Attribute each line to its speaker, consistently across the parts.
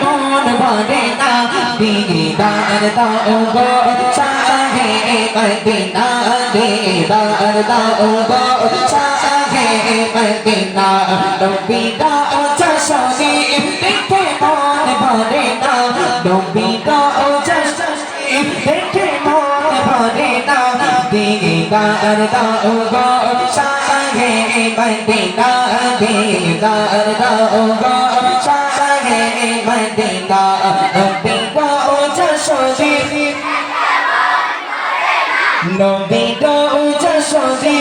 Speaker 1: মন ভরে না দিদার দাও গো চাহে মদিনা দিদার দাও গো চাহে মদিনা নবী দাও চশমে দেখে মন ভরে না নবী দাও চশমে দেখে মন ভরে না দিদার দাও গো চাহে মদিনা দিদার দাও গো নবী নবী দাও চশমে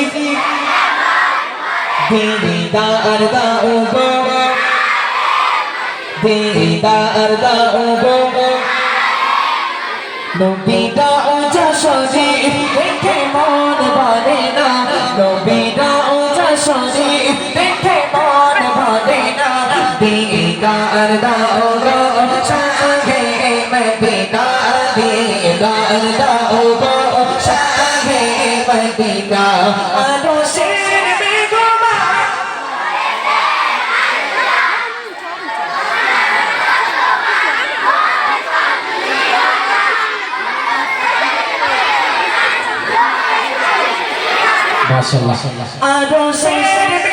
Speaker 1: দিদার দাও গো দিদার দাও গো নবী দাও যশোরে দেখে মন ভরে না নবী দাও যশোরে দেখে মন ভরে না দিদার দাও মদিনা আলো বেগমা।
Speaker 2: মাশাআল্লাহ।
Speaker 1: আরও শের